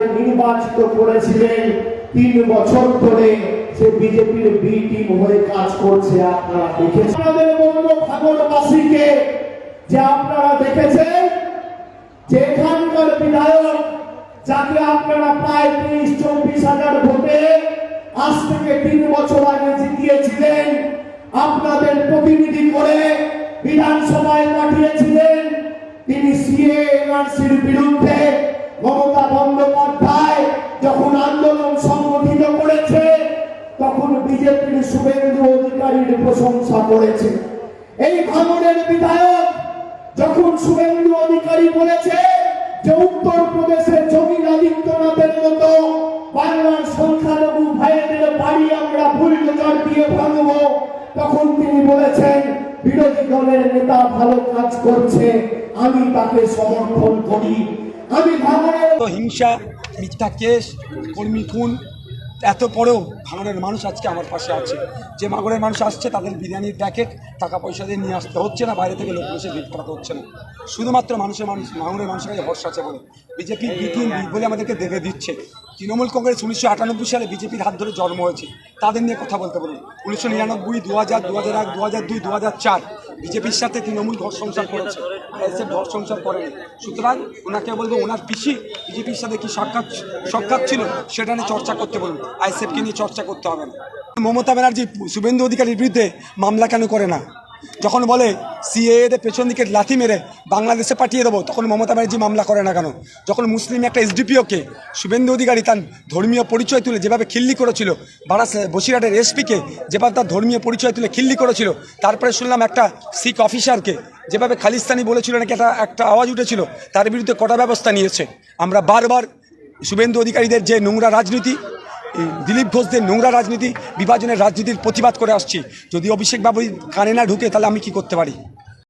নির্বাচিত করেছিলেন তিন বছর ধরে সে বিজেপির বি টিম হয়ে কাজ করছে আপনারা দেখেছেন। আমাদের বলব ভাগরবাসীকে যে আপনারা দেখেছেন, যে এখানকার বিধায়ক যাকে আপনারা প্রায় তেইশ চব্বিশ হাজার ভোটে আজ থেকে তিন বছর আগে জিতিয়েছিলেন, আপনাদের প্রতিনিধি করে বিধানসভায় পাঠিয়েছিলেন, তিনি সিএ এনআরসির বিরুদ্ধে মমতা বন্দ্যোপাধ্যায় যখন আন্দোলন সংগঠিত করেছে, তখন বিজেপির শুভেন্দু অধিকারীর প্রশংসা করেছে। এই ভাঙনের বিধায়ক যখন শুভেন্দু অধিকারী বলেছে যে উত্তর প্রদেশের যোগী আদিত্যনাথের মতো বাংলার সংখ্যালঘু ভাইদের বাড়ি আমরা বুলডোজার দিয়ে ভাঙবো, তখন তিনি বলেছেন, বিরোধী দলের নেতা ভালো কাজ করছে, আমি তাকে সমর্থন করি। হিংসা, মিথ্যা কেস, কর্মী খুন, এত পরেও ভাঙড়ের মানুষ আজকে আমার পাশে আছে। যে মাগরের মানুষ আসছে, তাদের বিরিয়ানির প্যাকেট টাকা পয়সা দিয়ে নিয়ে আসতে হচ্ছে না, বাইরে থেকে লোক এসে ভিড় করাতে হচ্ছে না। শুধুমাত্র মানুষের মানুষ ভাঙড়ের মানুষের কাছে ভরসা আছে বলে। বিজেপির বিটিং বলে আমাদেরকে দেখে দিচ্ছে। তৃণমূল কংগ্রেস উনিশশো আটানব্বই সালে বিজেপির হাত ধরে জন্ম হয়েছে। তাদের নিয়ে কথা বলতে বলুন। উনিশশো নিরানব্বই দু হাজার দু হাজার এক দু হাজার দুই দু হাজার চার বিজেপির সাথে তৃণমূল ঘর সংসার করেছে, আইএসএফ ঘর সংসার করেনি সুতরাং ওনাকে বলব, ওনার পিসি বিজেপির সাথে কি সাক্ষাৎ সাক্ষাৎ ছিল? সেটা নিয়ে চর্চা করতে বলুন। আইএসএফকে নিয়ে চর্চা করতে হবে না। মমতা ব্যানার্জি শুভেন্দু অধিকারীর বিরুদ্ধে মামলা কেন করে না? যখন বলে সিএদের পেছন দিকে লাথি মেরে বাংলাদেশে পাঠিয়ে দেবো, তখন মমতা ব্যানার্জি মামলা করে না কেন? যখন মুসলিম একটা এসডিপিওকে শুভেন্দু অধিকারী তার ধর্মীয় পরিচয় তুলে যেভাবে খিল্লি করেছিল, বারাস বসিরহাটের এসপিকে যেভাবে তার ধর্মীয় পরিচয় তুলে খিল্লি করেছিল, তারপরে শুনলাম একটা শিখ অফিসারকে যেভাবে খালিস্তানি বলেছিল নাকি একটা একটা আওয়াজ উঠেছিল, তার বিরুদ্ধে কটা ব্যবস্থা নিয়েছে। আমরা বারবার শুভেন্দু অধিকারীদের যে নোংরা রাজনীতি দিলীপ ঘোষদের নোংরা রাজনীতি, বিভাজনের রাজনীতির প্রতিবাদ করে আসছি। যদি অভিষেক বাবু কানে না ঢুকে, তাহলে আমি কি করতে পারি?